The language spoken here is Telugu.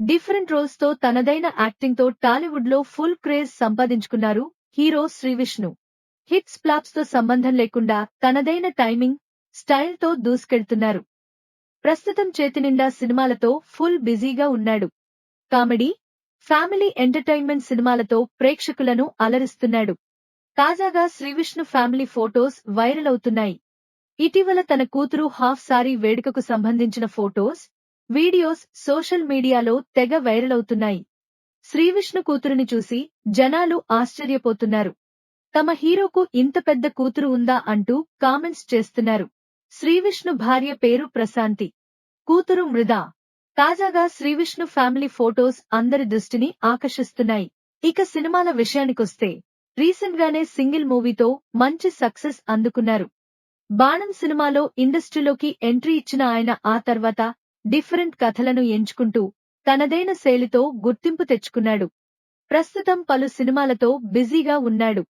డిఫరెంట్ రోల్స్తో తనదైన యాక్టింగ్తో టాలీవుడ్లో ఫుల్ క్రేజ్ సంపాదించుకున్నారు హీరో శ్రీవిష్ణు హిట్స్ ప్లాప్స్తో సంబంధం లేకుండా తనదైన టైమింగ్ స్టైల్తో దూసుకెళ్తున్నారు. ప్రస్తుతం చేతినిండా సినిమాలతో ఫుల్ బిజీగా ఉన్నాడు. కామెడీ ఫ్యామిలీ ఎంటర్టైన్మెంట్ సినిమాలతో ప్రేక్షకులను అలరిస్తున్నాడు. తాజాగా శ్రీవిష్ణు ఫ్యామిలీ ఫోటోస్ వైరల్ అవుతున్నాయి. ఇటీవల తన కూతురు హాఫ్ సారీ వేడుకకు సంబంధించిన ఫోటోస్ వీడియోస్ సోషల్ మీడియాలో తెగ వైరల్ అవుతున్నాయి. శ్రీవిష్ణు కూతురుని చూసి జనాలు ఆశ్చర్యపోతున్నారు. తమ హీరోకు ఇంత పెద్ద కూతురు ఉందా అంటూ కామెంట్స్ చేస్తున్నారు. శ్రీవిష్ణు భార్య పేరు ప్రశాంతి. కూతురు మృదా తాజాగా శ్రీవిష్ణు ఫ్యామిలీ ఫోటోస్ అందరి దృష్టిని ఆకర్షిస్తున్నాయి. ఇక సినిమాల విషయానికొస్తే రీసెంట్ గానే సింగిల్ మూవీతో మంచి సక్సెస్ అందుకున్నారు. బాణం సినిమాలో ఇండస్ట్రీలోకి ఎంట్రీ ఇచ్చిన ఆయన ఆ తర్వాత డిఫరెంట్ కథలను ఎంచుకుంటూ తనదైన శైలితో గుర్తింపు తెచ్చుకున్నాడు. ప్రస్తుతం పలు సినిమాలతో బిజీగా ఉన్నాడు.